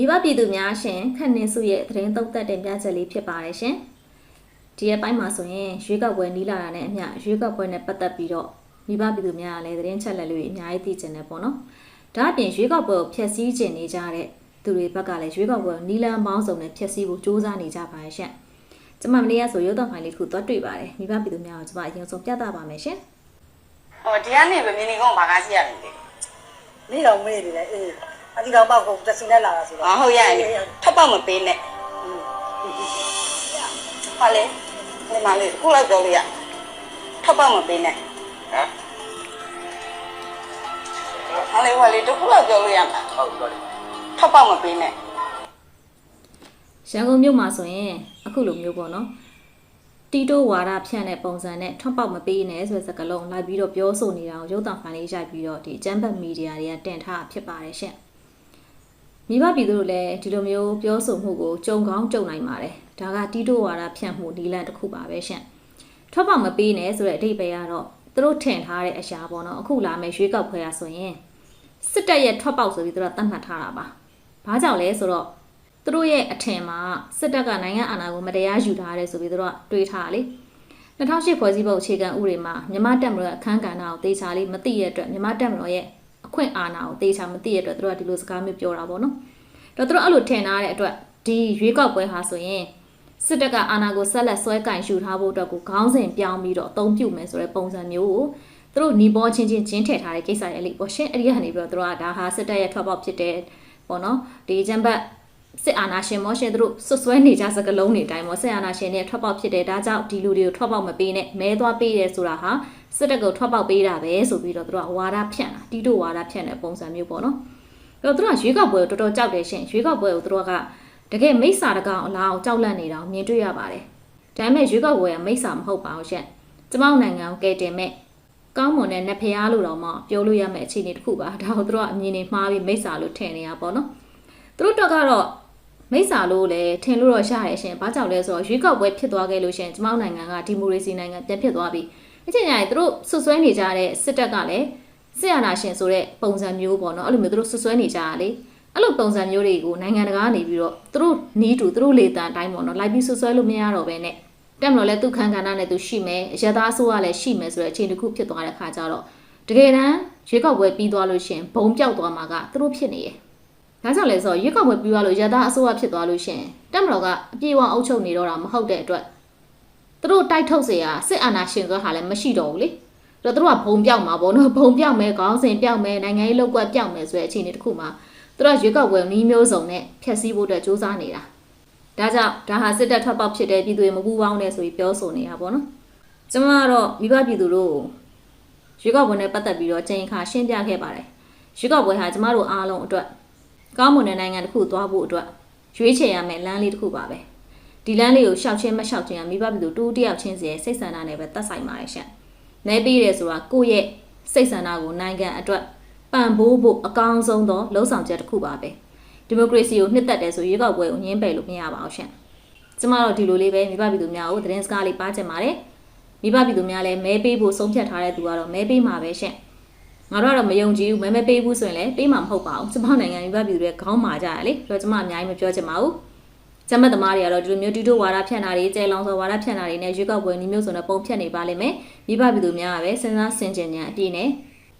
မိဘပြည်သူများရှင်ခန့်နေစုရဲ့သတင်းသုံးသက်တင်ပြချက်လေးဖြစ်ပါတယ်ရှင်ဒီရက်ပိုင်းမှာဆိုရင်ရွေးကောက်ပွဲနီးလာတာနဲ့အမျှရွေးကောက်ပွဲနဲ့ပတ်သက်ပြီးတော့မိဘပြည်သူများကလည်းသတင်းချက်လက်လေးတွေအများကြီးသိကျင်တယ်ပေါ့နော်ဒါအပြင်ရွေးကောက်ပွဲကိုဖျက်ဆီးကျင်နေကြတဲ့သူတွေဘက်ကလည်းရွေးကောက်ပွဲကိုနီလန်းပေါင်းစုံနဲ့ဖျက်ဆီးဖို့ကြိုးစားနေကြပါရဲ့ရှင်ကျမမနေ့ကဆိုရုပ်တော်ဖိုင်လေးတစ်ခုသွားတွေ့ပါတယ်မိဘပြည်သူများကိုကျမအရင်ဆုံးပြသပါမယ်ရှင်ဟောဒီကနေပဲမြင်းနေကောင်ဘာကားရှိရတယ်လေနေတော့မေးနေတယ်အေး အဒီကောင်ပေါ့ကိုတစင်းနဲ့လာတာဆိုဟောဟုတ်ရတယ်ထပ်ပေါက်မပေးနဲ့ဟာလေဒီမှာလေခုလောက်ပြောလို့ရထပ်ပေါက်မပေးနဲ့ဟမ်ဟာလေဟာလေတခုလောက်ပြောလို့ရမှာဟုတ်ပြီပါလေထပ်ပေါက်မပေးနဲ့ရန်ကုန်မြို့မှာဆိုရင်အခုလိုမျိုးပေါ့နော်တီတိုဝါဒဖြန့်တဲ့ပုံစံနဲ့ထွက်ပေါက်မပေးနဲ့ဆိုတဲ့စကားလုံးလိုက်ပြီးတော့ပြောဆိုနေတာကိုရုပ်သံဖိုင်လေးရိုက်ပြီးတော့ဒီအကျန်းဘတ်မီဒီယာတွေကတင်ထားဖြစ်ပါတယ်ရှင့် မိဘပြည်သူတို့လည်းဒီလိုမျိုးပြောဆိုမှုကိုကြုံကောင်းကြုံနိုင်ပါတယ်ဒါကတီတိုဝါဒဖြန့်မှုနီလန်တစ်ခုပါပဲရှင့်ထွက်ပေါက်မပေးနဲ့ဆိုတဲ့အဓိပ္ပာယ်ကတော့သူတို့ထင်ထားတဲ့အရာပေါ့နော်အခုလာမယ့်ရွေးကောက်ပွဲရဆိုရင်စစ်တပ်ရဲ့ထွက်ပေါက်ဆိုပြီးသူတို့ကသတ်မှတ်ထားတာပါဘာကြောင့်လဲဆိုတော့သူတို့ရဲ့အထင်မှာစစ်တပ်ကနိုင်ငံအာဏာကိုမတရားယူထားတယ်ဆိုပြီးသူတို့ကတွေးထားလေ2008ဖွဲ့စည်းပုံအခြေခံဥပဒေမှာမြန်မာတပ်မတော်ရဲ့အခမ်းကဏ္ဍကိုတေချာလေးမသိရတဲ့အတွက်မြန်မာတပ်မတော်ရဲ့ အခွင့်အာဏာကိုတေချာမသိရတဲ့အတွက်သူတို့ကဒီလိုစကားမျိုးပြောတာပေါ့နော်တော့သူတို့အဲ့လိုထင်ထားတဲ့အတွက်ဒီရွေးကောက်ပွဲဟာဆိုရင်စစ်တပ်ကအာဏာကိုဆက်လက်ဆွဲကင်ယူထားဖို့အတွက်ကိုခေါင်းစဉ်ပြောင်းပြီးတော့အသုံးပြုမယ်ဆိုတဲ့ပုံစံမျိုးကိုသူတို့ညီပေါ်ချင်းချင်းချင်းထည့်ထားတဲ့ကိစ္စရဲ့လေပေါ့ရှင်အဲ့ဒီကနေပြီးတော့သူတို့ကဒါဟာစစ်တပ်ရဲ့ထွက်ပေါက်ဖြစ်တဲ့ပေါ့နော်ဒီဂျမ်ဘတ်စစ်အာဏာရှင်မောရှင်တို့ဆွဆွဲနေကြစကလုံးတွေအတိုင်းပေါ့စစ်အာဏာရှင်တွေထွက်ပေါက်ဖြစ်တယ်ဒါကြောင့်ဒီလူတွေကိုထွက်ပေါက်မပေးနဲ့မဲသွားပေးတယ်ဆိုတာဟာ စစ်တပ်ကိုထွက်ပေါက်ပေးတာပဲဆိုပြီးတော့တို့ကဝါဒဖြန့်တာတီးတို့ဝါဒဖြန့်တဲ့ပုံစံမျိုးပေါ့နော်အဲ့တော့တို့ကရွေးကောက်ပွဲကိုတော်တော်ကြောက်တယ်ရှင်ရွေးကောက်ပွဲကိုတို့ကတကယ်မိစ္ဆာတကောင်အလားအောင်ကြောက်လန့်နေတာကိုမြင်တွေ့ရပါတယ်ဒါပေမဲ့ရွေးကောက်ပွဲကမိစ္ဆာမဟုတ်ပါဘူးရှင်ကျမောက်နိုင်ငံကိုကယ်တင်မဲ့ကောင်းမွန်တဲ့နတ်ဖျားလို့တော့မှပြောလို့ရမယ့်အခြေအနေတစ်ခုပါဒါကိုတို့ကအမြင်နေမှားပြီးမိစ္ဆာလို့ထင်နေတာပေါ့နော်သူတို့တော့ကတော့မိစ္ဆာလို့လည်းထင်လို့တော့ရတယ်ရှင်။ဘာကြောင့်လဲဆိုတော့ရွေးကောက်ပွဲဖြစ်သွားခဲ့လို့ရှင်ကျမောက်နိုင်ငံကဒီမိုကရေစီနိုင်ငံပြန်ဖြစ်သွားပြီ။ အချိန်ညာရင်သူတို့ဆွဆွဲနေကြတဲ့စစ်တပ်ကလည်းစစ်အာဏာရှင်ဆိုတဲ့ပုံစံမျိုးပေါ့နော်။အဲ့လိုမျိုးသူတို့ဆွဆွဲနေကြတာလေ။အဲ့လိုပုံစံမျိုးတွေကိုနိုင်ငံတကာကနေပြီးတော့သူတို့နီးတူသူတို့လေတန်အတိုင်းပေါ့နော်။လိုက်ပြီးဆွဆွဲလို့မရတော့ဘဲနဲ့တက်မလို့လဲသူခန်းကဏ္ဍနဲ့သူရှိမယ်။ရသားအစိုးရလည်းရှိမယ်ဆိုတဲ့အချိန်တစ်ခုဖြစ်သွားတဲ့ခါကျတော့တကယ်တမ်းရွေးကောက်ပွဲပြီးသွားလို့ရှင်ဘုံပြောက်သွားမှာကသူတို့ဖြစ်နေတယ်။ဒါကြောင့်လဲဆိုတော့ရွက်ကောက်ပွဲပြီးသွားလို့ရတာအစိုးရဖြစ်သွားလို့ရှရင်တက်မတော်ကအပြေအဝအုပ်ချုပ်နေတော့တာမဟုတ်တဲ့အတွက် သူတို့တိုက်ထုတ်เสียစစ်အာဏာရှင်ဆိုတာလည်းမရှိတော့ဘူးလေတော့သူတို့ကဘုံပြောက်မှာပေါ့နော်ဘုံပြောက်မယ်ခေါင်းစဉ်ပြောက်မယ်နိုင်ငံရေးလောက်ကွက်ပြောက်မယ်ဆိုတဲ့အခြေအနေတစ်ခုမှာသူတို့ကရွက်ကောက်ပွဲနီးမျိုးစုံနဲ့ဖျက်ဆီးဖို့အတွက်စ조사နေတာဒါကြောင့်ဒါဟာစစ်တပ်ထွက်ပေါက်ဖြစ်တဲ့ပြည်သူတွေမပူပေါင်းနဲ့ဆိုပြီးပြောဆိုနေတာပေါ့နော်ကျမကတော့မိဘပြည်သူတို့ရွက်ကောက်ပွဲနဲ့ပတ်သက်ပြီးတော့ချိန်ခါရှင်းပြခဲ့ပါတယ်ရွက်ကောက်ပွဲဟာကျမတို့အားလုံးအတွက် ကောင်းမွန်တဲ့နိုင်ငံတစ်ခုသွားဖို့အတွက်ရွေးချယ်ရမယ့်လမ်းလေးတစ်ခုပါပဲ ဒီလမ်းလေးကိုရှောက်ချင်းမရှောက်ချင်းကမိဘပြည်သူတူတယောက်ချင်းစီရဲ့စိတ်ဆန္ဒနဲ့ပဲတတ်ဆိုင်ပါတယ်ရှင့်။မဲပေးတယ်ဆိုတာကိုယ့်ရဲ့စိတ်ဆန္ဒကိုနိုင်ငံအတွက်ပံ့ပိုးဖို့အကောင်းဆုံးသောလှုံ့ဆော်ချက်တစ်ခုပါပဲဒီမိုကရေစီကိုနှစ်သက်တယ်ဆိုရွေးကောက်ပွဲကိုညှင်းပယ်လို့မရပါဘူးရှင့်။ကျမတို့ဒီလိုလေးပဲမိဘပြည်သူများကိုသတင်းစကားလေးပါချင်ပါတယ်။မိဘပြည်သူများလည်းမဲပေးဖို့ဆုံးဖြတ်ထားတဲ့သူကတော့မဲပေးမှာပဲရှင့်။ငါတို့ကတော့မယုံကြည်ဘူးမဲမဲပေးဘူးဆိုရင်လည်းပေးမှာမဟုတ်ပါဘူးကျမနိုင်ငံမိဘပြည်သူတွေခေါင်းမာကြရလေဆိုတော့ကျမအများကြီးမပြောချင်ပါဘူး ကျမသမားတွေကတော့ဒီလိုမျိုးတီတိုဝါဒဖြန့်တာတွေကျဲလောင်စောဝါဒဖြန့်တာတွေနဲ့ရွေးကောက်ပွဲနည်းမျိုးစုံနဲ့ပုံဖြတ်နေပါလိမ့်မယ်မိဘပြည်သူများကပဲစဉ်းစားဆင်ခြင်ဉာဏ်အပြည့်နဲ့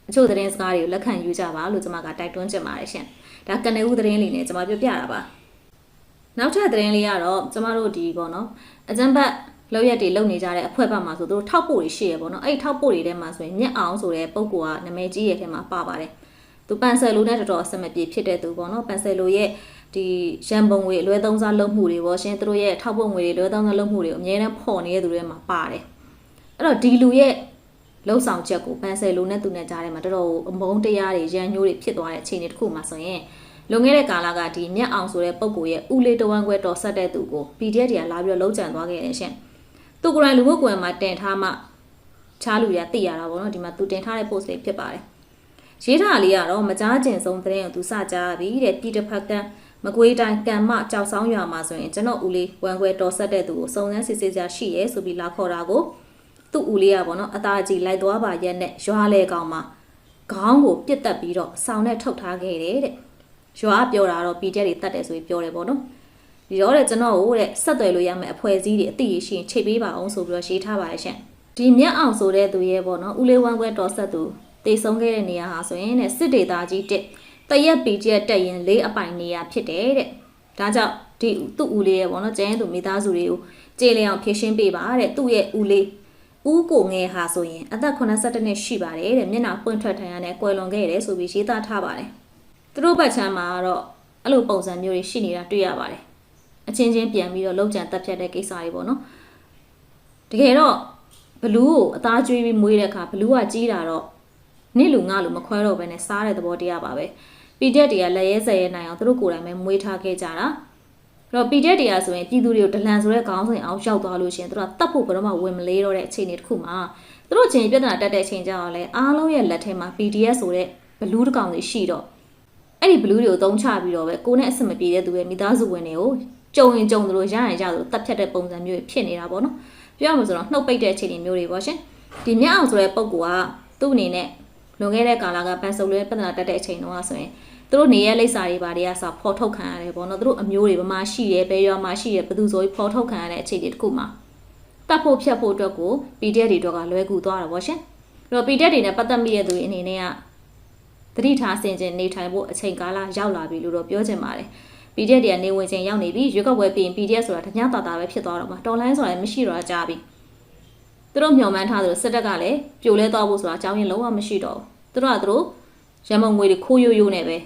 အချို့သတင်းစကားတွေကိုလက်ခံယူကြပါလို့ကျမကတိုက်တွန်းချင်ပါတယ်ရှင်ဒါကနေဦးသတင်းလေးနဲ့ကျမပြောပြတာပါနောက်ထပ်သတင်းလေးကတော့ကျမတို့ဒီပေါ့နော်အကြံဘတ်လောက်ရက်တွေလုံနေကြတဲ့အဖွဲ့ဘက်မှာဆိုသူတို့ထောက်ပို့တွေရှိရပေါ့နော်အဲ့ဒီထောက်ပို့တွေထဲမှာဆိုရင်မြက်အောင်ဆိုတဲ့ပုံကောကနာမည်ကြီးရဲ့ထဲမှာပါပါတယ်သူပန်ဆယ်လိုနဲ့တော်တော်အဆင်မပြေဖြစ်တဲ့သူပေါ့နော်ပန်ဆယ်လိုရဲ့ ဒီရန်ပုံငွေအလွဲသုံးစားလုပ်မှုတွေပေါ့ရှင်သူတို့ရဲ့ထောက်ပို့ငွေတွေလွဲသုံးစားလုပ်မှုတွေအများနဲ့ဖော်နေတဲ့သူတွေမှာပါတယ်အဲ့တော့ဒီလူရဲ့လှုပ်ဆောင်ချက်ကိုပန်ဆယ်လိုနဲ့သူနဲ့ကြားထဲမှာတော်တော်အမုန်းတရားတွေရန်ညိုးတွေဖြစ်သွားတဲ့အခြေအနေတစ်ခုမှာဆိုရင်လွန်ခဲ့တဲ့ကာလကဒီမြက်အောင်ဆိုတဲ့ပုံကိုရဲ့ဦးလေးတဝမ်းခွဲတော်ဆက်တဲ့သူကို PDF တွေကလာပြီးတော့လုံးချန်သွားခဲ့တယ်ရှင်သူကိုယ်တိုင်လူမှုကွန်ရက်မှာတင်ထားမှချားလူရသိရတာပေါ့နော်ဒီမှာသူတင်ထားတဲ့ post လေးဖြစ်ပါတယ်ရေးထားလေးကတော့မကြားကျင်ဆုံးသတင်းကိုသူစကြားပြီတဲ့ပြည်တစ်ဖက်က မကွေးတိုင်းကံမကြောက်ဆောင်ရွာမှာဆိုရင်ကျွန်တော်ဦးလေးဝမ်ခွဲတော်ဆက်တဲ့သူကိုစုံစမ်းစစ်ဆေးကြရှိရဲဆိုပြီးလာခေါ်တာကိုသူ့ဦးလေးကပေါ့နော်အသားကြီးလိုက်သွားပါရက်နဲ့ရွာလေကောင်မှာခေါင်းကိုပြစ်တက်ပြီးတော့ဆောင်းနဲ့ထုတ်ထားခဲ့တယ်တဲ့ရွာပြောတာတော့ PDF တွေတတ်တယ်ဆိုပြီးပြောတယ်ပေါ့နော်ဒီတော့တဲ့ကျွန်တော်ကိုတဲ့ဆက်သွယ်လို့ရမယ့်အဖွဲ့အစည်းတွေအသိရရှိရင်ချိန်ပေးပါအောင်ဆိုပြီးတော့ရေးထားပါတယ်ရှင်ဒီမြက်အောင်ဆိုတဲ့သူရဲ့ပေါ့နော်ဦးလေးဝမ်းခွဲတော်ဆက်သူတေဆုံးခဲ့တဲ့နေရာဟာဆိုရင်တဲ့စစ်ဒေသကြီးတက် တရက် PDF တက်ရင်လေးအပိုင်နေရာဖြစ်တယ်တဲ့ဒါကြောင့်ဒီသူ့ဦးလေးရဲ့ပေါ့နော်ကျန်းသူမိသားစုတွေကိုကြေလျအောင်ဖြည့်ရှင်းပေးပါတဲ့သူ့ရဲ့ဦးလေးဦးကိုငယ်ဟာဆိုရင်အသက်82နှစ်ရှိပါတယ်တဲ့မျက်နှာပွင့်ထွက်ထိုင်ရတဲ့ကွယ်လွန်ခဲ့တယ်ဆိုပြီးရေးသားထားပါတယ်သူတို့ဘက်ချမ်းမှာတော့အဲ့လိုပုံစံမျိုးတွေရှိနေတာတွေ့ရပါတယ်အချင်းချင်းပြန်ပြီးတော့လောက်ကြံတက်ဖြတ်တဲ့ကိစ္စတွေပေါ့နော်တကယ်တော့ဘလူးကိုအသားကျွေးပြီးမွေးတဲ့အခါဘလူးကကြီးတာတော့နေ့လူငါလူမခွဲတော့ဘဲနဲ့စားတဲ့သဘောတရားပါပဲ ပီတက်တွေကလက်ရဲဆဲရဲနိုင်အောင်သူတို့ကိုယ်တိုင်ပဲမွေးထားခဲ့ကြတာအဲ့တော့ PDF တရားဆိုရင်ပြည်သူတွေကိုဒလန်ဆိုတဲ့ခေါင်းစဉ်အောင်ရောက်သွားလို့ရှိရင်သူတို့ကတတ်ဖို့ဘယ်တော့မှဝင်မလေးတော့တဲ့အခြေအနေတစ်ခုမှာသူတို့ချင်းပြဿနာတက်တဲ့အချိန်ကျတော့လေအားလုံးရဲ့လက်ထဲမှာ PDF ဆိုတဲ့ဘလူးတစ်ကောင်တွေရှိတော့အဲ့ဒီဘလူးတွေကိုသုံးချပြီးတော့ပဲကိုနဲ့အဆင်မပြေတဲ့သူရဲ့မိသားစုဝင်တွေကိုကြုံရင်ကြုံသလိုရရင်ရသလိုတတ်ဖြတ်တဲ့ပုံစံမျိုးဖြစ်နေတာပေါ့နော်ပြောရမှာဆိုတော့နှုတ်ပိတ်တဲ့အခြေအနေမျိုးတွေပေါ့ရှင်ဒီမြအောင်ဆိုတဲ့ပုံကသူ့အနေနဲ့လွန်ခဲ့တဲ့ကာလကပန်စုံလေးပြဿနာတက်တဲ့အချိန်တုန်းကဆိုရင် သူတို့နေရလိပ်စာတွေဘာတွေကစဖော်ထုတ်ခံရတယ်ပေါ့နော်သူတို့အမျိုးတွေဗမာရှိတယ်ဘယ်ရွာမှာရှိတယ်ဘယ်သူဆိုပြီးဖော်ထုတ်ခံရတဲ့အခြေအနေတစ်ခုမှာတတ်ဖို့ဖြတ်ဖို့အတွက်ကို PDF တွေတော့ကလွဲကူသွားတာပေါ့ရှင်အဲ့တော့ PDF တွေနဲ့ပတ်သက်မိတဲ့သူတွေအနေနဲ့ကသတိထားဆင်ခြင်နေထိုင်ဖို့အချိန်ကာလရောက်လာပြီလို့တော့ပြောချင်ပါတယ် PDF တွေကနေဝင်ချိန်ရောက်နေပြီရွေးကောက်ပွဲပြီးရင် PDF ဆိုတာတ냐တာတာပဲဖြစ်သွားတော့မှာတော်လိုင်းဆိုတာလည်းမရှိတော့ကြပြီသူတို့မျှော်မှန်းထားသလိုစစ်တပ်ကလည်းပြိုလဲသွားဖို့ဆိုတာအကြောင်းရင်းလုံးဝမရှိတော့ဘူးသူတို့ကသူတို့ရမုံငွေတွေခိုးရိုးရိုးနဲ့ပဲ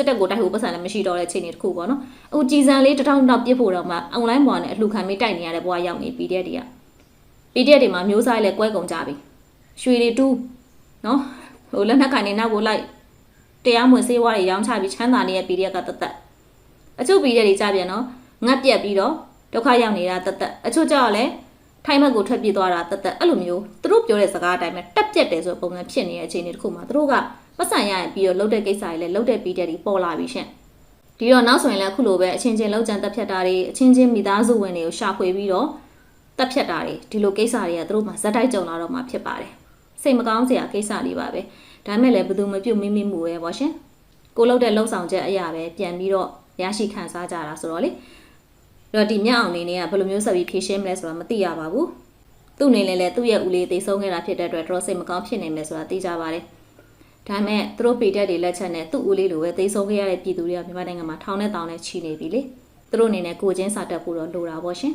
စစ်တပ်ကိုတိုက်ဖို့ပတ်စံလည်းမရှိတော့တဲ့ချိန်တွေတခုပေါ့နော်အခုကြည်စံလေးတစ်ထောင်တော့ပြစ်ဖို့တော့မှအွန်လိုင်းပေါ်နဲ့အလှခံမေးတိုက်နေရတဲ့ဘဝရောက်နေ PDF တွေက PDF တွေမှာမျိုးစားလည်းကွဲကုန်ကြပြီရွှေတွေတူးနော်ဟိုလက်နက်ကန်နေနောက်ကိုလိုက်တရားမဝင်စေးဝါးတွေရောင်းချပြီးချမ်းသာနေတဲ့ PDF ကတသက်အချို့ပြီးတဲ့တွေကြပြန်တော့ငတ်ပြက်ပြီးတော့ဒုက္ခရောက်နေတာတသက်အချို့ကြောက်လည်းထိုင်မက်ကိုထွက်ပြေးသွားတာတသက်အဲ့လိုမျိုးသူတို့ပြောတဲ့စကားအတိုင်းပဲတက်ပြက်တယ်ဆိုပုံစံဖြစ်နေတဲ့အခြေအနေတစ်ခုမှာသူတို့က ပတ်စံရရင်ပြီးတော့လှုပ်တဲ့ကိစ္စတွေလည်းလှုပ်တဲ့ပြီးတဲ့တွေပေါ်လာပြီရှင်ဒီတော့နောက်ဆိုရင်လည်းအခုလိုပဲအချင်းချင်းလှုပ်ကြံတက်ဖြတ်တာတွေအချင်းချင်းမိသားစုဝင်တွေကိုရှာဖွေပြီးတော့တက်ဖြတ်တာတွေဒီလိုကိစ္စတွေကသူတို့မှဇက်တိုက်ကြုံလာတော့မှဖြစ်ပါတယ်စိတ်မကောင်းစရာကိစ္စလေးပါပဲဒါမဲ့လည်းဘယ်သူမပြုတ်မိမိမှုပဲပေါ့ရှင်ကိုလှုပ်တဲ့လှုပ်ဆောင်ချက်အရာပဲပြန်ပြီးတော့ရရှိခံစားကြတာဆိုတော့လေအဲ့တော့ဒီမြအောင်နေနေကဘယ်လိုမျိုးဆက်ပြီးဖြည့်ရှင်းမလဲဆိုတာမသိရပါဘူးသူ့အနေနဲ့လည်းသူ့ရဲ့ဦးလေးသိဆုံးခဲ့တာဖြစ်တဲ့အတွက်တော်စိတ်မကောင်းဖြစ်နေမယ်ဆိုတာသိကြပါတယ် ဒါပေမဲ့သူတို့ပေတက်တွေလက်ချက်နဲ့သူ့ဦးလေးလိုပဲသိဆုံးခဲ့ရတဲ့ပြည်သူတွေကမြန်မာနိုင်ငံမှာထောင်နဲ့တောင်နဲ့ချီနေပြီလေသူတို့အနေနဲ့ကိုချင်းစာတက်ဖို့တော့လိုတာပေါ့ရှင်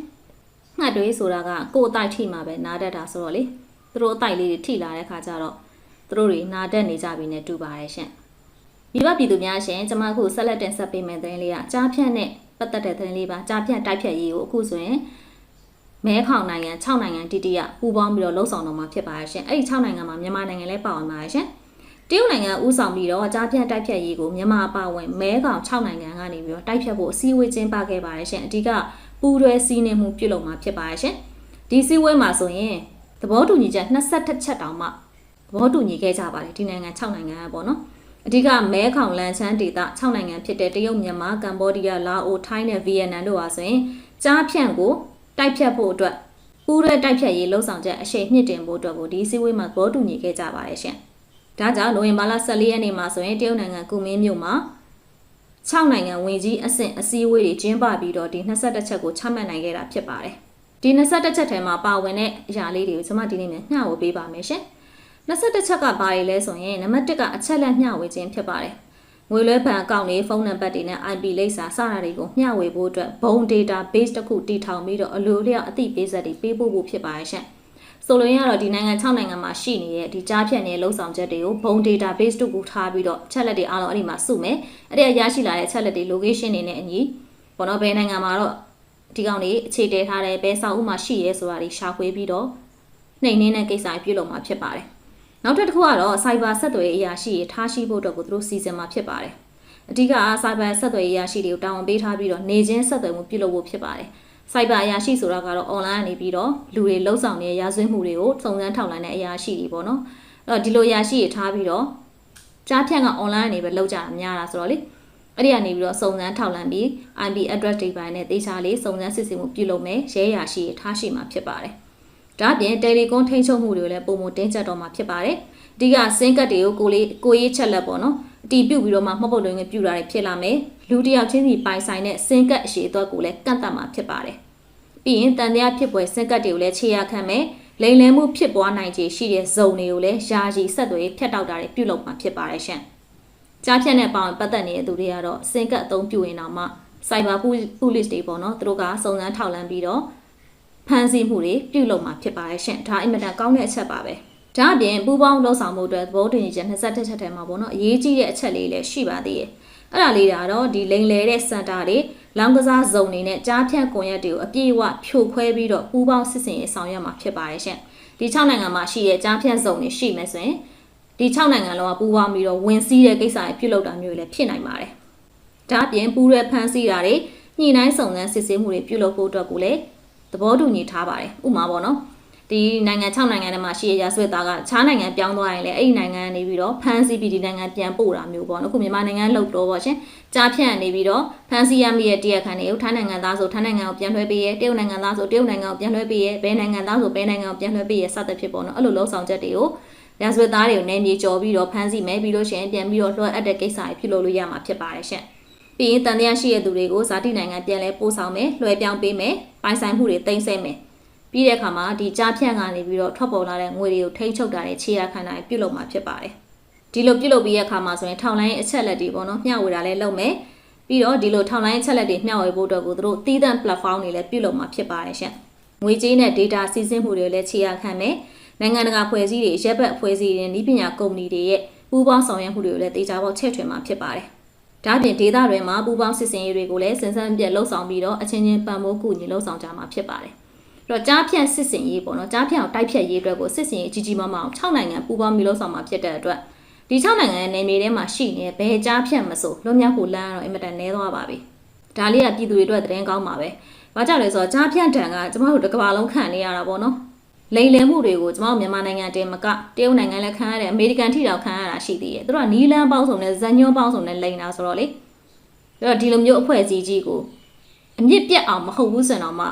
ငှက်တွေးဆိုတာကကိုယ်အတိုက်ထိမှာပဲနားတက်တာဆိုတော့လေသူတို့အတိုက်လေးတွေထိလာတဲ့ခါကျတော့သူတို့တွေနားတက်နေကြပြီနဲ့တူပါတယ်ရှင်မိဘပြည်သူများရှင်ကျွန်မအခုဆက်လက်တင်ဆက်ပေးမယ့်သတင်းလေးကကြားဖြတ်နဲ့ပတ်သက်တဲ့သတင်းလေးပါကြားဖြတ်တိုက်ဖြတ်ရေးကိုအခုဆိုရင်မဲခေါင်နိုင်ငံ6နိုင်ငံတိတိယပူးပေါင်းပြီးတော့လှုပ်ဆောင်တော့မှာဖြစ်ပါရဲ့ရှင်အဲ့ဒီ6နိုင်ငံမှာမြန်မာနိုင်ငံလည်းပါဝင်ပါရဲ့ရှင် တရုတ်နိုင်ငံဥဆောင်ပြီးတော့ကြားဖြတ်တိုက်ဖြတ်ရေးကိုမြန်မာပါဝင်မဲခေါင်6နိုင်ငံကနေပြီးတော့တိုက်ဖြတ်ဖို့အစည်းအဝေးကျင်းပခဲ့ပါရဲ့ရှင်အဓိကပူးတွဲစီးနှင်းမှုပြုလုပ်မှာဖြစ်ပါရဲ့ရှင်ဒီစည်းဝေးမှာဆိုရင်သဘောတူညီချက်22ချက်တောင်မှသဘောတူညီခဲ့ကြပါတယ်ဒီနိုင်ငံ6နိုင်ငံကပေါ့နော်အဓိကမဲခေါင်လန်ချမ်းဒေသ6နိုင်ငံဖြစ်တဲ့တရုတ်မြန်မာကမ္ဘောဒီးယားလာအိုထိုင်းနဲ့ဗီယက်နမ်တို့ဟာဆိုရင်ကြားဖြန့်ကိုတိုက်ဖြတ်ဖို့အတွက်ပူးရဲတိုက်ဖြတ်ရေးလှုံ့ဆော်ချက်အရှိန်မြင့်တင်ဖို့အတွက်ကိုဒီစည်းဝေးမှာဘောတူညီခဲ့ကြပါတယ်ရှင်။ ဒါကြောင့်နိုဝင်ဘာလ14ရက်နေ့မှာဆိုရင်တရုတ်နိုင်ငံကုမင်းမြို့မှာ6နိုင်ငံဝင်ကြီးအဆင့်အစည်းအဝေးတွေကျင်းပပြီးတော့ဒီ22ချက်ကိုချမှတ်နိုင်ခဲ့တာဖြစ်ပါတယ်။ဒီ22ချက်ထဲမှာပါဝင်တဲ့အရာလေးတွေကိုကျွန်မဒီနေ့မျှဝေပေးပါမယ်ရှင်။21ချက်ကဘာတွေလဲဆိုရင်နံပါတ်1ကအချက်လက်မျှဝေခြင်းဖြစ်ပါတယ်။ငွေလွှဲဘဏ်အကောင့်တွေဖုန်းနံပါတ်တွေနဲ့ IP လိပ်စာစတာတွေကိုမျှဝေဖို့အတွက်ဘုံ database တစ်ခုတည်ထောင်ပြီးတော့အလိုလျောက်အသိပေးဆက်တွေပေးပို့ဖို့ဖြစ်ပါရဲ့ရှင့်။ ဆိုလိုရင်းကတော့ဒီနိုင်ငံ6နိုင်ငံမှာရှိနေတဲ့ဒီကြားဖြတ်နေတဲ့လုံဆောင်ချက်တွေကိုဘုံ database တစ်ခုထားပြီးတော့ချက်လက်တွေအားလုံးအဲ့ဒီမှာစုမယ်။အဲ့ဒီရရှိလာတဲ့ချက်လက်တွေ location တွေနဲ့အညီဘောနော်ဘယ်နိုင်ငံမှာတော့ဒီကောင်တွေအခြေတည်ထားတဲ့ဘယ်ဆောက်ဥမှာရှိရဲဆိုတာတွေရှာဖွေပြီးတော့နှိမ်နှင်းတဲ့ကိစ္စပြုလုပ်မှာဖြစ်ပါတယ်။နောက်တစ်ခုကတော့ cyber ဆက်သွယ်ရေးအရာရှိရထားရှိဖို့အတွက်ကိုသူတို့စီစဉ်မှာဖြစ်ပါတယ်။အဓိကအား cyber ဆက်သွယ်ရေးအရာရှိတွေကိုတာဝန်ပေးထားပြီးတော့နေချင်းဆက်သွယ်မှုပြုလုပ်ဖို့ဖြစ်ပါတယ်။ cyber အရာရှိဆိုတာကတော့ online ကနေပြီးတော့လူတွေလှုပ်ဆောင်နေတဲ့ရာဇဝတ်မှုတွေကိုစုံစမ်းထောက်လှမ်းတဲ့အရာရှိတွေပေါ့နော်။အဲ့တော့ဒီလိုအရာရှိတွေထားပြီးတော့ကြားဖြန့်က online ကနေပဲလုပ်ကြတာများတာဆိုတော့လေအဲ့ဒီကနေပြီးတော့စုံစမ်းထောက်လှမ်းပြီး IP address တွေပိုင်းနဲ့တေချာလေးစုံစမ်းစစ်ဆေးမှုပြုလုပ်မယ်ရဲရာရှိတွေထားရှိမှာဖြစ်ပါတယ်။ဒါ့အပြင်တယ်လီကွန်ထိန်းချုပ်မှုတွေကိုလည်းပုံမတင်းကျပ်တော့မှာဖြစ်ပါတယ်။အဓိကစင်ကတ်တွေကိုကိုလေးကိုရေးချက်လက်ပေါ့နော်။အတီးပြုတ်ပြီးတော့မှမှတ်ပုတ်တွေငပြူတာတွေဖြစ်လာမယ် လူတစ်ယောက်ချင်းစီပိုင်ဆိုင်တဲ့စင်ကတ်အရှိအတွက်ကိုလည်းကန့်တတ်မှာဖြစ်ပါတယ်ပြီးရင်တန်တရားဖြစ်ပွဲစင်ကတ်တွေကိုလည်းခြေရခံမယ်လိမ်လည်မှုဖြစ်ပွားနိုင်ခြေရှိတဲ့ဇုံတွေကိုလည်းယာယီဆက်သွယ်ဖြတ်တောက်တာတွေပြုလုပ်မှာဖြစ်ပါတယ်ရှင်ကြားဖြတ်နဲ့ပေါင်းပတ်သက်နေတဲ့သူတွေကတော့စင်ကတ်အသုံးပြုရင်တော့မှစိုက်ဘာပုလိစ်တွေပေါ့နော်သူတို့ကစုံစမ်းထောက်လှမ်းပြီးတော့ဖမ်းဆီးမှုတွေပြုလုပ်မှာဖြစ်ပါတယ်ရှင်ဒါအင်မတန်ကောင်းတဲ့အချက်ပါပဲဒါအပြင်ပူပေါင်းလှုပ်ဆောင်မှုအတွက်သဘောတူညီချက်27ချက်ထဲမှာပေါ့နော်အရေးကြီးတဲ့အချက်လေးလည်းရှိပါသေးတယ် အဲ့ဒါလေးကတော့ဒီလိန်လေတဲ့စင်တာတွေလောင်းကစားဇုံတွေနဲ့ကြားဖြတ်ကွန်ရက်တွေကိုအပြည့်အဝဖြိုခွဲပြီးတော့ပူပေါင်းစစ်စင်ရေးဆောင်ရွက်မှာဖြစ်ပါတယ်ရှင်ဒီ6နိုင်ငံမှာရှိတဲ့ကြားဖြတ်ဇုံတွေရှိမယ်ဆိုရင်ဒီ6နိုင်ငံလုံးကပူပေါင်းပြီးတော့ဝင်စီးတဲ့ကိစ္စတွေပြုလုပ်တာမျိုးတွေလည်းဖြစ်နိုင်ပါတယ်ဒါအပြင်ပူရဲဖမ်းဆီးတာတွေညှိနှိုင်းစုံစမ်းစစ်ဆေးမှုတွေပြုလုပ်ဖို့အတွက်ကိုလည်းသဘောတူညီထားပါတယ်ဥပမာပေါ့နော် ဒီနိုင်ငံ6နိုင်ငံထဲမှာရှိရရဆွေသားကခြားနိုင်ငံပြောင်းသွားရင်လည်းအဲ့ဒီနိုင်ငံကနေပြီးတော့ဖမ်းဆီးပြီးဒီနိုင်ငံပြန်ပို့တာမျိုးပေါ့နော်အခုမြန်မာနိုင်ငံလှုပ်တော့ပေါ့ရှင်ကြားဖြတ်နေပြီးတော့ဖမ်းဆီးရမိရဲ့တရားခံတွေကိုထိုင်းနိုင်ငံသားဆိုထိုင်းနိုင်ငံကိုပြန်လွှဲပေးရဲတရုတ်နိုင်ငံသားဆိုတရုတ်နိုင်ငံကိုပြန်လွှဲပေးရဲဘယ်နိုင်ငံသားဆိုဘယ်နိုင်ငံကိုပြန်လွှဲပေးရဲစသဖြင့်ပေါ့နော်အဲ့လိုလှုပ်ဆောင်ချက်တွေကိုရာဇဝတ်သားတွေကိုနေမြေကျော်ပြီးတော့ဖမ်းဆီးမယ်ပြီးလို့ရှိရင်ပြန်ပြီးတော့လွှဲအပ်တဲ့ကိစ္စတွေပြုလုပ်လို့ရမှာဖြစ်ပါတယ်ရှင်ပြီးရင်တန်တရားရှိတဲ့သူတွေကိုဇာတိနိုင်ငံပြန်လဲပို့ဆောင်မယ်လွှဲပြောင်းပေးမယ်ပိုင်ဆိုင်မှုတွေတင်ဆက်မယ် ပြီးတဲ့အခါမှာဒီကြားဖြန့်ကနေပြီးတော့ထွက်ပေါ်လာတဲ့ငွေတွေကိုထိန်းချုပ်တာနဲ့ခြေရခံတာတွေပြုလုပ်မှာဖြစ်ပါတယ်ဒီလိုပြုလုပ်ပြီးတဲ့အခါမှာဆိုရင်ထောင်လိုင်းအချက်လက်တွေပေါ့နော်မျှဝေတာလည်းလုပ်မယ်ပြီးတော့ဒီလိုထောင်လိုင်းအချက်လက်တွေမျှဝေဖို့အတွက်ကိုသူတို့တည်တံ့ platform တွေလည်းပြုလုပ်မှာဖြစ်ပါတယ်ရှင်ငွေကြေးနဲ့ data စီးဆင်းမှုတွေလည်းခြေရခံမယ်နိုင်ငံတကာဖွဲ့စည်းတွေရပ်ဘက်ဖွဲ့စည်းတွေနည်းပညာကုမ္ပဏီတွေရဲ့ပူးပေါင်းဆောင်ရွက်မှုတွေကိုလည်းတေချာပေါက်ချဲ့ထွင်မှာဖြစ်ပါတယ်ဒါ့အပြင်ဒေသတွေမှာပူးပေါင်းစစ်စင်ရေးတွေကိုလည်းစင်စမ်းပြတ်လှုပ်ဆောင်ပြီးတော့အချင်းချင်းပံ့ပိုးကူညီလှုပ်ဆောင်ကြမှာဖြစ်ပါတယ်။ အဲ့တော့ကြားဖြန့်စစ်စင်ရေးပေါ့နော်ကြားဖြန့်အောင်တိုက်ဖြတ်ရေးအတွက်ကိုစစ်စင်ရေးကြီးကြီးမားမားအောင်6နိုင်ငံပူးပေါင်းပြီးလှုပ်ဆောင်မှာဖြစ်တဲ့အတွက်ဒီ6နိုင်ငံရဲ့နယ်မြေထဲမှာရှိနေဘယ်ကြားဖြန့်မဆိုလွတ်မြောက်ဖို့လမ်းကတော့အင်မတန်နဲသွားပါပြီ။ဒါလေးကပြည်သူတွေအတွက်သတင်းကောင်းပါပဲ။ဘာကြောင့်လဲဆိုတော့ကြားဖြန့်တန်ကကျမတို့တစ်ကမ္ဘာလုံးခံနေရတာပေါ့နော်။လိန်လည်မှုတွေကိုကျမတို့မြန်မာနိုင်ငံတည်းမကတရုတ်နိုင်ငံလည်းခံရတယ်အမေရိကန်ထိတောင်ခံရတာရှိသေးတယ်။သူတို့ကနီးလန်းပေါင်းစုံနဲ့ဇန်ညွန်းပေါင်းစုံနဲ့လိန်တာဆိုတော့လေ။အဲ့တော့ဒီလိုမျိုးအဖွဲ့အစည်းကြီးကိုအမြင့်ပြတ်အောင်မဟုတ်ဘူးဆိုတော့မှ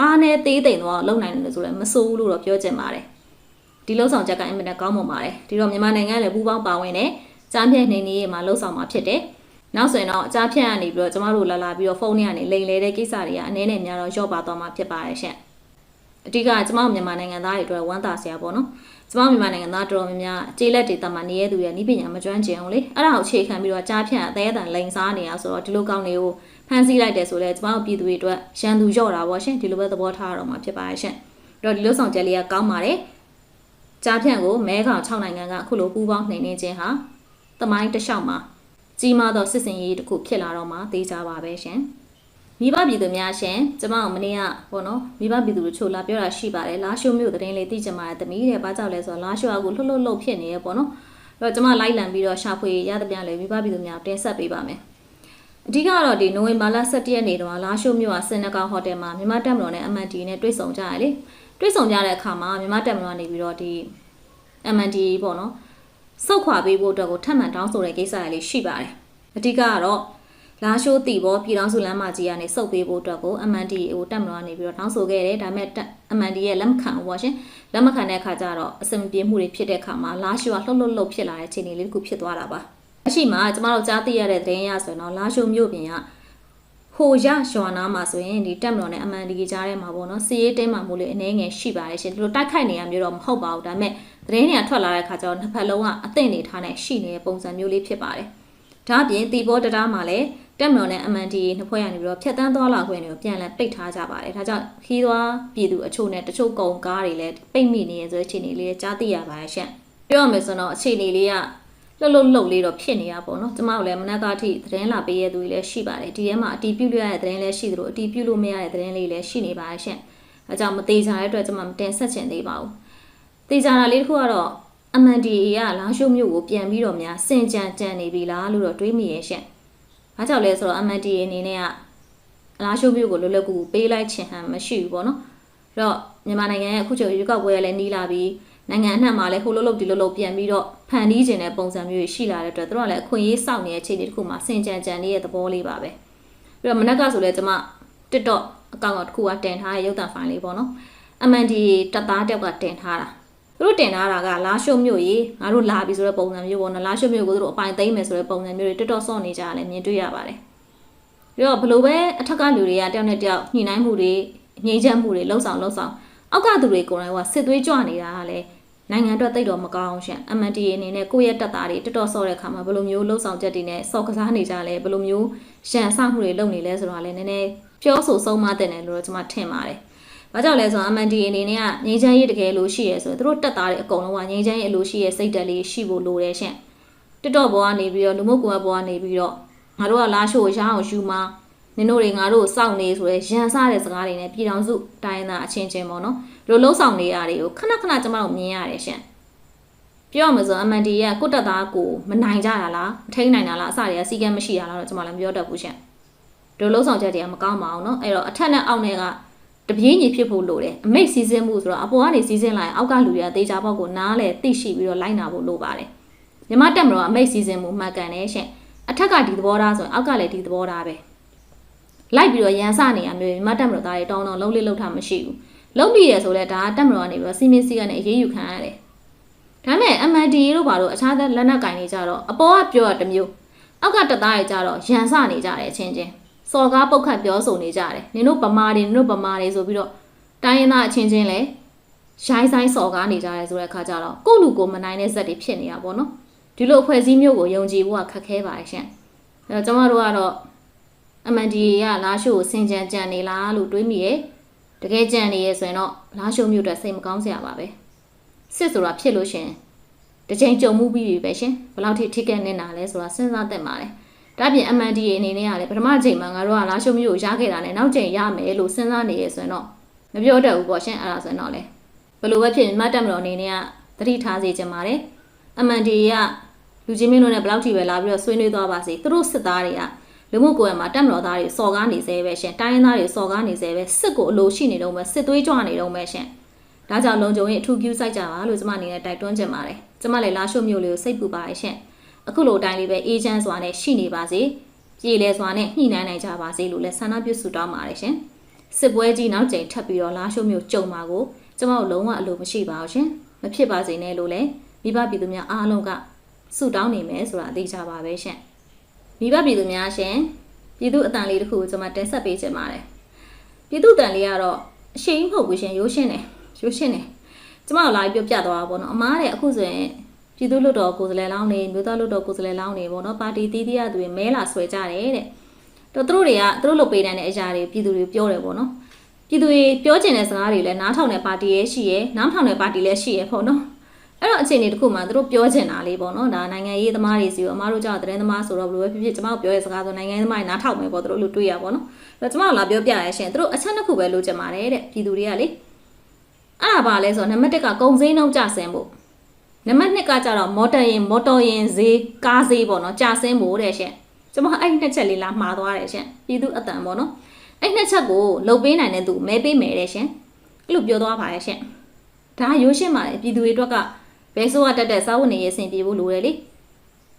အားနဲ့သေးသိမ်တော့လုံနိုင်တယ်ဆိုလည်းမစိုးဘူးလို့တော့ပြောချင်ပါတယ်ဒီလှုပ်ဆောင်ချက်ကအင်မတန်ကောင်းမွန်ပါတယ်ဒီတော့မြန်မာနိုင်ငံလည်းပူးပေါင်းပါဝင်တယ်ကြားဖြတ်နေနေမှာလှုပ်ဆောင်မှာဖြစ်တယ်နောက်ဆိုရင်တော့အကြားဖြတ်ကနေပြီးတော့ကျမတို့လာလာပြီးတော့ဖုန်းထဲကနေလိန်လေတဲ့ကိစ္စတွေကအနေနဲ့များတော့ရော့ပါသွားမှာဖြစ်ပါတယ်ရှင့်အဓိကကျမတို့မြန်မာနိုင်ငံသားတွေအတွက်ဝမ်းသာစရာပေါ့နော်ကျမတို့မြန်မာနိုင်ငံသားတော်တော်များများကျေးလက်ဒေသမှာနေရသူတွေနီးပညာမကျွမ်းကျင်အောင်လေအဲ့ဒါကိုအခြေခံပြီးတော့ကြားဖြတ်အသေးအတန်လိန်စားနေရဆိုတော့ဒီလိုကောင်းတွေကို ဖန်ဆီးလိုက်တယ်ဆိုတော့ကျမတို့ပြည်သူတွေအတွက်ရန်သူလျော့တာပေါ့ရှင်ဒီလိုပဲသဘောထားရတော့မှာဖြစ်ပါရဲ့ရှင်အဲ့တော့ဒီလိုဆောင်ချက်လေးကကောင်းပါတယ်ကြားဖြန့်ကိုမဲခေါင်6နိုင်ငံကအခုလိုပူးပေါင်းနှိမ်နှင်းခြင်းဟာတမိုင်းတစ်လျှောက်မှာကြီးမားသောစစ်စင်ရေးတစ်ခုဖြစ်လာတော့မှသိကြပါပဲရှင်မိဘပြည်သူများရှင်ကျမတို့မနေ့ကပေါ့နော်မိဘပြည်သူတို့ချိုလာပြောတာရှိပါတယ်လာရှိုးမျိုးသတင်းလေးသိကြမှာတမီးတဲ့ဘာကြောင့်လဲဆိုတော့လာရှိုးအကူလှုပ်လှုပ်လှုပ်ဖြစ်နေရပေါ့နော်အဲ့တော့ကျမလိုက်လံပြီးတော့ရှာဖွေရတဲ့ပြန်လေမိဘပြည်သူများတင်ဆက်ပေးပါမယ် အဓိကတော့ဒီနိုဝင်ဘာလ17ရက်နေ့တုန်းကလာရှိုးမြို့ကစင်နကောင်ဟိုတယ်မှာမြန်မာတက်မတော်နဲ့ MND နဲ့တွေ့ဆုံကြရလေတွေ့ဆုံကြတဲ့အခါမှာမြန်မာတက်မတော်ကနေပြီးတော့ဒီ MND ပေါ့နော်စုတ်ခွာပေးဖို့အတွက်ကိုထပ်မံတောင်းဆိုတဲ့ကိစ္စတွေလေးရှိပါတယ်အဓိကကတော့လာရှိုးတီဘောပြည်တော်စုလမ်းမကြီးကနေစုပ်ပေးဖို့အတွက်ကို MND ဟိုတက်မတော်ကနေပြီးတော့တောင်းဆိုခဲ့တယ်ဒါပေမဲ့ MND ရဲ့လက်မခံဘူးပေါ့ရှင်လက်မခံတဲ့အခါကျတော့အဆင်ပြေမှုတွေဖြစ်တဲ့အခါမှာလာရှိုးကလှုပ်လှုပ်လှုပ်ဖြစ်လာတဲ့အခြေအနေလေးတစ်ခုဖြစ်သွားတာပါ အရှိမကျမတို့ကြားသိရတဲ့သတင်းရဆိုရင်တော့လာရှိုးမြို့ပြင်ကဟိုရရွာနာမှာဆိုရင်ဒီတက်မတော်နဲ့ MND ကြားထဲမှာပေါ့နော်စီရေးတင်းမှမှုလေးအနေငယ်ရှိပါတယ်ရှင်ဒီလိုတိုက်ခိုက်နေရမျိုးတော့မဟုတ်ပါဘူးဒါပေမဲ့သတင်းတွေကထွက်လာတဲ့အခါကျတော့နှစ်ဖက်လုံးကအသင့်နေထားတဲ့ရှိနေတဲ့ပုံစံမျိုးလေးဖြစ်ပါတယ်ဒါအပြင်တီဘောတတားမှာလည်းတက်မတော်နဲ့ MND နှစ်ဖွဲ့ရနေပြီးတော့ဖြတ်တန်းသွားလာခွင့်တွေကိုပြန်လည်ပိတ်ထားကြပါတယ်ဒါကြောင့်ခီးသွားပြည်သူအချို့နဲ့တချို့ကုန်ကားတွေလည်းပိတ်မိနေရဆိုတဲ့အခြေအနေလေးကြားသိရပါတယ်ရှင်ပြောရမယ်ဆိုတော့အခြေအနေလေးက လှုပ်လှုပ်လှုပ်လေးတော့ဖြစ်နေတာပေါ့နော်ကျမတို့လည်းမနက်ကအထိသတင်းလာပေးရသူတွေလည်းရှိပါတယ်ဒီထဲမှာအတီးပြုတ်ရတဲ့သတင်းလည်းရှိသလိုအတီးပြုတ်လို့မရတဲ့သတင်းလေးလည်းရှိနေပါတယ်ရှင်အဲကြောင့်မသေးချာတဲ့အတွက်ကျမမတင်ဆက်ချင်သေးပါဘူးသေချာတာလေးတစ်ခုကတော့ MNDA ကလာရှုမြို့ကိုပြန်ပြီးတော့များစင်ကြံကြံနေပြီလားလို့တော့တွေးမိရဲ့ရှင်။ဘာကြောင့်လဲဆိုတော့ MNDA အနေနဲ့ကလာရှုမြို့ကိုလွယ်လွယ်ကူကူပေးလိုက်ချင်ဟန်မရှိဘူးပေါ့နော်။အဲ့တော့မြန်မာနိုင်ငံရဲ့အခုချိန်ရွေးကောက်ပွဲလည်းနီးလာပြီးနိုင်ငံအနှံ့မှာလည်းဟိုလိုလုတ်ဒီလိုလုတ်ပြန်ပြီးတော့ ဖန်တီးခြင်းတဲ့ပုံစံမျိုးရှိလာတဲ့အတွက်တို့ကလည်းအခွင့်အရေးစောင့်နေတဲ့အခြေအနေတစ်ခုမှာစင်ကြံကြံနေတဲ့သဘောလေးပါပဲ။ပြီးတော့မနက်ကဆိုလဲကျမ TikTok အကောင့်ကတစ်ခုကတင်ထားတဲ့ရုပ်သံဖိုင်လေးပေါ့နော်။ MND တက်သားတယောက်ကတင်ထားတာသူတို့တင်ထားတာကလာရှုမြို့ကြီးငါတို့လာပြီဆိုတဲ့ပုံစံမျိုးပေါ့နော်လာရှုမြို့ကိုသူတို့အပိုင်သိမ်းမယ်ဆိုတဲ့ပုံစံမျိုးတွေတော်တော်ဆော့နေကြတယ်မြင်တွေ့ရပါတယ်ပြီးတော့ဘလို့ပဲအထက်ကလူတွေကတယောက်နဲ့တယောက်ညှိနှိုင်းမှုတွေငြိမ်းချမ်းမှုတွေလှုပ်ဆောင်လှုပ်ဆောင်အောက်ကသူတွေကိုယ်တိုင်ကစစ်သွေးကြွနေတာကလည်း နိုင်ငံအတွက်တိတ်တော့မကောင်းရှင့် MNTA အနေနဲ့ကိုယ့်ရဲ့တက်တာတွေတော်တော်ဆော့တဲ့ခါမှာဘယ်လိုမျိုးလှုပ်ဆောင်ချက်တွေနဲ့ဆော့ကစားနေကြလဲဘယ်လိုမျိုးရန်ဆမှုတွေလုပ်နေလဲဆိုတော့လည်းနည်းနည်းပြောဆိုဆုံးမတဲ့တယ်လို့တော့ကျွန်မထင်ပါတယ်။ဘာကြောင့်လဲဆိုတော့ MNTA အနေနဲ့ကငြိမ်းချမ်းရေးတကယ်လို့ရှိရဲဆိုရင်သူတို့တက်တာတွေအကုန်လုံးကငြိမ်းချမ်းရေးအလိုရှိရဲ့စိတ်တက်လေးရှိဖို့လိုတယ်ရှင့်။တက်တော့ဘောကနေပြီးတော့လူမှုကွန်ရက်ဘောကနေပြီးတော့ငါတို့ကလာရှိုးရအောင်ယူမှာနင်တို့တွေငါတို့စောင့်နေဆိုရဲရန်စားတဲ့စကားတွေနဲ့ပြည်တော်စုတိုင်းသားအချင်းချင်းပေါ့နော်။ဒီ လိုလှုပ်ဆောင်နေရတွေကိုခဏခဏကျွန်မတို့မြင်ရတယ်ရှင့်။ပြောရမှာဆို MND ရဲ့ကိုတက်သားကိုမနိုင်ကြတာလားမထိန်နိုင်တာလားအစတွေကစီကံမရှိတာလားတော့ကျွန်မလည်းမပြောတတ်ဘူးရှင့်။ဒီလိုလှုပ်ဆောင်ချက်တွေကမကောင်းပါဘူးเนาะအဲ့တော့အထက်နဲ့အောက်နဲ့ကတပြေးညီဖြစ်ဖို့လိုတယ်အမိတ်စီစဉ်မှုဆိုတော့အပေါ်ကနေစီစဉ်လိုက်အောက်ကလူတွေကတေချာပေါက်ကိုနားလဲသိရှိပြီးတော့လိုက်နာဖို့လိုပါတယ်မြမတက်မတော်အမိတ်စီစဉ်မှုမှတ်ကန်တယ်ရှင့်အထက်ကဒီသဘောထားဆိုရင်အောက်ကလည်းဒီသဘောထားပဲလိုက်ပြီးတော့ရန်စနေရမျိုးမြမတက်မတော်သားတွေတောင်းတောင်းလုံးလေးလှုပ်ထားမရှိဘူး လုံးပြီးရဆိုလဲဒါတက်မတော်ကနေပြီးတော့စီမင်းစီကနေအေးအေးယူခံရတယ်ဒါမဲ့ MND တို့ဘာလို့အခြားလက်နက်ကင်နေကြတော့အပေါ်ကပြောရတစ်မျိုးအောက်ကတက်သားတွေကြတော့ရန်စနေကြတယ်အချင်းချင်းစော်ကားပုတ်ခတ်ပြောဆိုနေကြတယ်နင်တို့ဗမာတွေနင်တို့ဗမာတွေဆိုပြီးတော့တိုင်းရင်းသားအချင်းချင်းလဲရိုင်းဆိုင်စော်ကားနေကြတယ်ဆိုတဲ့အခါကျတော့ကိုယ့်လူကိုမနိုင်တဲ့ဇက်တွေဖြစ်နေတာပေါ့နော်ဒီလိုအဖွဲ့အစည်းမျိုးကိုယုံကြည်ဖို့ကခက်ခဲပါတယ်ရှင်အဲတော့ကျမတို့ကတော့ MND ကလာရှိုးကိုစင်ကြံကြံနေလားလို့တွေးမိရဲ့ တကယ်ကြံနေရဲ့ဆိုရင်တော့လာရှိုးမျိုးအတွက်စိတ်မကောင်းစရာပါပဲစစ်ဆိုတာဖြစ်လို့ရှင်တစ်ချိန်ကြုံမှုပြီးပြီပဲရှင်ဘယ်လောက်ထိထိကဲနေတာလဲဆိုတာစဉ်းစားတတ်ပါတယ်ဒါပြင် MNDA အနေနဲ့ကလည်းပထမချိန်မှာငါတို့ကလာရှုံမျိုးကိုရခဲ့တာနဲ့နောက်ချိန်ရမယ်လို့စဉ်းစားနေရဆိုရင်တော့မပြောတတ်ဘူးပေါ့ရှင်အဲ့ဒါဆိုရင်တော့လေဘယ်လိုပဲဖြစ်မတ်တက်မတော်အနေနဲ့ကသတိထားစေချင်ပါတယ် MNDA ကလူချင်းမင်းတို့နဲ့ဘယ်လောက်ထိပဲလာပြီးတော့ဆွေးနွေးသွားပါစေသူတို့စစ်သားတွေက လူမှုကွယ်မှာတက်မတော်သားတွေစော်ကားနေစေပဲရှင်တိုင်းရင်းသားတွေစော်ကားနေစေပဲစစ်ကိုအလိုရှိနေတော့ပဲစစ်သွေးကြွနေတော့ပဲရှင်ဒါကြောင့်လုံခြုံရေးအထူးပြုစိုက်ကြပါလို့ကျမအနေနဲ့တိုက်တွန်းချင်ပါတယ်ကျမလည်းလာရှုံမျိုးလေးကိုစိတ်ပူပါတယ်ရှင်အခုလိုအတိုင်းလေးပဲအေဂျင့်စွာနဲ့ရှိနေပါစေပြည်လဲစွာနဲ့ညှိနှိုင်းနိုင်ကြပါစေလို့လည်းဆန္ဒပြုဆုတောင်းပါတယ်ရှင်စစ်ပွဲကြီးနောက်ကြိမ်ထပ်ပြီးတော့လာရှုံမျိုးကြုံမှာကိုကျမတို့လုံးဝအလိုမရှိပါဘူးရှင်မဖြစ်ပါစေနဲ့လို့လည်းမိဘပြည်သူများအားလုံးကဆုတောင်းနေမယ်ဆိုတာအသေးချပါပဲရှင် မိဘပြည်သူများရှင်ပြည်သူအတန်လေးတစ်ခုကိုကျွန်မတင်ဆက်ပေးချင်ပါတယ်ပြည်သူအတန်လေးကတော့အရှိန်မဟုတ်ဘူးရှင်ရိုးရှင်းတယ်ရိုးရှင်းတယ်ကျမတို့လာပြီးပြောပြသွားတာပေါ့နော်အမားတဲ့အခုဆိုရင်ပြည်သူ့လွတ်တော်ကိုယ်စားလှယ်လောင်းနေမြို့သားလွတ်တော်ကိုယ်စားလှယ်လောင်းနေပေါ့နော်ပါတီတီးတီးရသူတွေမဲလာဆွဲကြတယ်တဲ့တော့သူတို့တွေကသူတို့လုပ်ပေးတဲ့အရာတွေပြည်သူတွေပြောတယ်ပေါ့နော်ပြည်သူတွေပြောချင်တဲ့စကားတွေလည်းနားထောင်တဲ့ပါတီရဲ့ရှိရဲ့နားထောင်တဲ့ပါတီလည်းရှိရဲ့ပေါ့နော် အဲ့တော့အခြေအနေတစ်ခုမှသူတို့ပြောချင်တာလေးပေါ့နော်ဒါနိုင်ငံရေးသမားတွေစီရောအမားတို့ကြောင့်သတင်းသမားဆိုတော့ဘယ်လိုပဲဖြစ်ဖြစ်ကျမတို့ပြောတဲ့စကားဆိုနိုင်ငံရေးသမားတွေနားထောင်မယ်ပေါ့သူတို့လို့တွေးရပါတော့အဲ့တော့ကျမတို့လာပြောပြရရှင်သူတို့အချက်နှစ်ခုပဲလိုချင်ပါတယ်တဲ့ပြည်သူတွေကလေအဲ့ဒါပါလဲဆိုတော့နံပါတ်1ကကုံစင်းနှုန်းကြဆင်းဖို့နံပါတ်2ကကြတော့မော်တော်ယာဉ်မော်တော်ယာဉ်ဈေးကားဈေးပေါ့နော်ကြဆင်းဖို့တဲ့ရှင်ကျွန်မအဲ့နှစ်ချက်လေးလာမှားသွားတယ်ရှင်ပြည်သူအတန်ပေါ့နော်အဲ့နှစ်ချက်ကိုလှုပ်ပေးနိုင်တဲ့သူမဲပေးမယ်တဲ့ရှင်အဲ့လိုပြောသွားပါရဲ့ရှင်ဒါရိုးရှင်းပါလေပြည်သူတွေအတွက်က ဘယ်ဆိုကတက်တဲ့စာဝတ်နေရေးအဆင်ပြေဖို့လိုတယ်လေ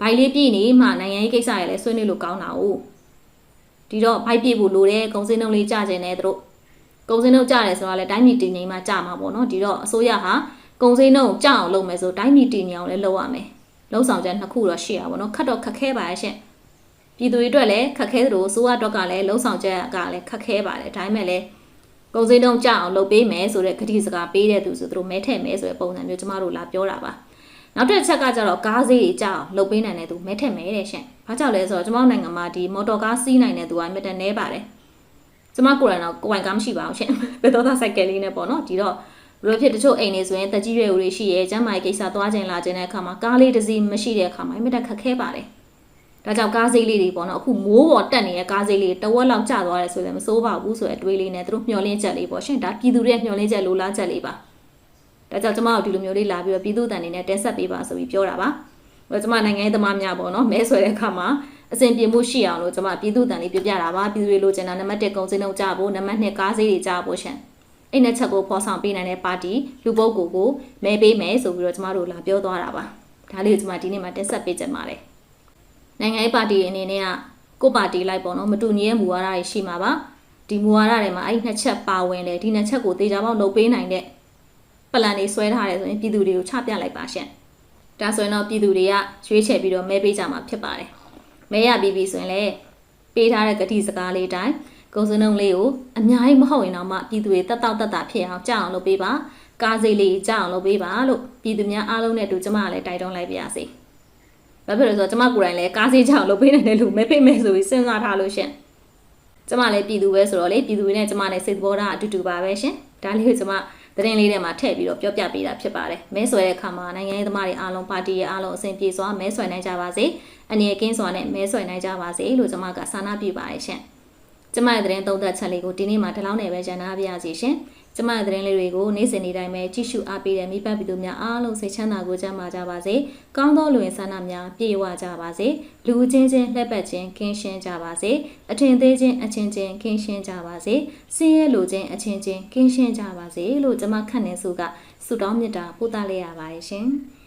ဘိုင်လေးပြည်နေမှနိုင်ငံရေးကိစ္စရလဲဆွေးနွေးလို့ကောင်းတာ ਉਹ ဒီတော့ဘိုက်ပြဖို့လိုတယ်ကုံစင်းနှုံးလေးကြကျင်နေသူတို့ကုံစင်းနှုံးကြတယ်ဆိုတာလဲတိုင်းပြည်တည်ငြိမ်မှကြမှာပေါ့နော်ဒီတော့အစိုးရဟာကုံစင်းနှုံးကြအောင်လုပ်မယ်ဆိုတိုင်းပြည်တည်ငြိမ်အောင်လဲလုပ်ရမယ်လုံဆောင်ချက်နှစ်ခုတော့ရှိရပါတော့ခတ်တော့ခက်ခဲပါရဲ့ရှင့်ပြည်သူတွေအတွက်လည်းခက်ခဲသလိုအစိုးရအတွက်ကလည်းလုံဆောင်ချက်ကလည်းခက်ခဲပါတယ်ဒါပေမဲ့လည်း ကုံစင်းနှုံးကြအောင်လုပ်ပေးမယ်ဆိုတဲ့ကတိစကားပေးတဲ့သူဆိုသူတို့မဲထည့်မယ်ဆိုတဲ့ပုံစံမျိုးကျမတို့လာပြောတာပါနောက်တစ်ချက်ကကြတော့ကားဈေးကြီးကြအောင်လုပ်ပေးနိုင်တဲ့သူမဲထက်မဲတဲ့ရှင့်။ဘာကြောင့်လဲဆိုတော့ကျမတို့နိုင်ငံမှာဒီမော်တော်ကားစီးနိုင်တဲ့သူကအမြဲတမ်းနေပါတယ်။ကျမကိုယ်တိုင်တော့ကိုယ်ပိုင်ကားမရှိပါဘူးရှင့်။ဘယ်တော့သာဆိုင်ကယ်လေးနဲ့ပေါ့နော်။ဒီတော့ဘယ်လိုဖြစ်တချို့အိမ်တွေဆိုရင်တက်ကြီးရွယ်ဦးတွေရှိရဲကျမ်းမာရေးကိစ္စသွားခြင်းလာခြင်းတဲ့အခါမှာကားလေးတစ်စီးမရှိတဲ့အခါမှာအမြဲတမ်းခက်ခဲပါတယ်။ ဒါကြောင့်ကားဈေးလေးတွေပေါ့နော်အခုမိုးပေါ်တက်နေတဲ့ကားဈေးလေးတဝက်လောက်ကျသွားတယ်ဆိုရင်မစိုးပါဘူးဆိုတဲ့အတွေးလေးနဲ့သူတို့မျှော်လင့်ချက်လေးပေါ့ရှင်။ဒါပြည်သူတွေမျှော်လင့်ချက်လိုလားချက်လေးပါ။ဒါကြောင့်ကျမတို့ဒီလိုမျိုးလေးလာပြီးတော့ပြည်သူ့တန်နေနဲ့တက်ဆက်ပေးပါဆိုပြီးပြောတာပါ။ဟိုကျမနိုင်ငံရေးသမားများပေါ့နော်မဲဆွဲတဲ့အခါမှာအစဉ်ပြေမှုရှိအောင်လို့ကျမပြည်သူ့တန်လေးပြပြတာပါပြည်သူတွေလိုချင်တာနံပါတ်1ကုန်စည်နှုန်းကြဖို့နံပါတ်2ကားဈေးတွေကြဖို့ရှင်။အဲ့နှစ်ချက်ကိုပေါ်ဆောင်ပေးနိုင်တဲ့ပါတီလူပုဂ္ဂိုလ်ကိုမဲပေးမယ်ဆိုပြီးတော့ကျမတို့လာပြောသွားတာပါ။ဒါလေးကိုကျမဒီနေ့မှတက်ဆက်ပေးချင်ပါတယ်။ နိုင်ငံရေးပါတီအနေနဲ့ကကိုပါတီလိုက်ပေါ့နော်မတူညီရဲ့မူဝါဒတွေရှိမှာပါ။ဒီမူဝါဒတွေမှာအဲ့နှစ်ချက်ပါဝင်တယ်ဒီနှစ်ချက်ကိုတေချာပေါက်လုပ်ပေးနိုင်တဲ့ပလန်တွေဆွဲထားတယ်ဆိုရင်ပြည်သူတွေကိုချပြလိုက်ပါရှင့်ဒါဆိုရင်တော့ပြည်သူတွေကရွေးချယ်ပြီးတော့မဲပေးကြမှာဖြစ်ပါတယ်မဲရပြီးပြီဆိုရင်လည်းပေးထားတဲ့ကတိစကားလေးအတိုင်းကုန်စည်နှုန်းလေးကိုအများကြီးမဟုတ်ရင်တော့မှပြည်သူတွေတက်တောက်တက်တာဖြစ်အောင်ကြောက်အောင်လုပ်ပေးပါကားစိတ်လေးကြောက်အောင်လုပ်ပေးပါလို့ပြည်သူများအားလုံးနဲ့အတူကျမကလည်းတိုက်တွန်းလိုက်ပါရစေ ဘာဖြစ်လို့လဲဆိုတော့ကျမကိုယ်တိုင်လည်းကားစိတ်ကြောက်အောင်လုပ်ပေးနိုင်တယ်လို့မဲပေးမယ်ဆိုပြီးစဉ်းစားထားလို့ရှင့်ကျမလည်းပြည်သူပဲဆိုတော့လေပြည်သူတွေနဲ့ကျမနဲ့စိတ်သဘောထားအတူတူပါပဲရှင်ဒါလေးကိုကျမသတင်းလေးထဲမှာထည့်ပြီးတော့ပြောပြပေးတာဖြစ်ပါတယ်မဲဆွဲတဲ့အခါမှာနိုင်ငံရေးသမားတွေအားလုံးပါတီရဲ့အားလုံးအဆင်ပြေစွာမဲဆွဲနိုင်ကြပါစေအနေနဲ့ကင်းစွာနဲ့မဲဆွဲနိုင်ကြပါစေလို့ကျမကဆန္ဒပြုပါတယ်ရှင် ကျမရဲ့သတင်းသုံးသပ်ချက်လေးကိုဒီနေ့မှာဒီလောက်နဲ့ပဲကျန်နာပြရစီရှင်ကျမရဲ့သတင်းလေးတွေကိုနေ့စဉ်နေ့တိုင်းပဲကြည့်ရှုအားပေးတဲ့မိဘပြည်သူများအားလုံးစိတ်ချမ်းသာကိုကြမ်းပါကြပါစေ။ကောင်းသောလူဝင်ဆန္ဒများပြည့်ဝကြပါစေ။လူချင်းချင်းလှက်ပတ်ချင်းကင်းရှင်းကြပါစေ။အထင်သေးချင်းအချင်းချင်းကင်းရှင်းကြပါစေ။စင်းရဲလူချင်းအချင်းချင်းကင်းရှင်းကြပါစေလို့ကျမခန့်နေစုကဆုတောင်းမြတ်တာပို့သလိုက်ရပါတယ်ရှင်။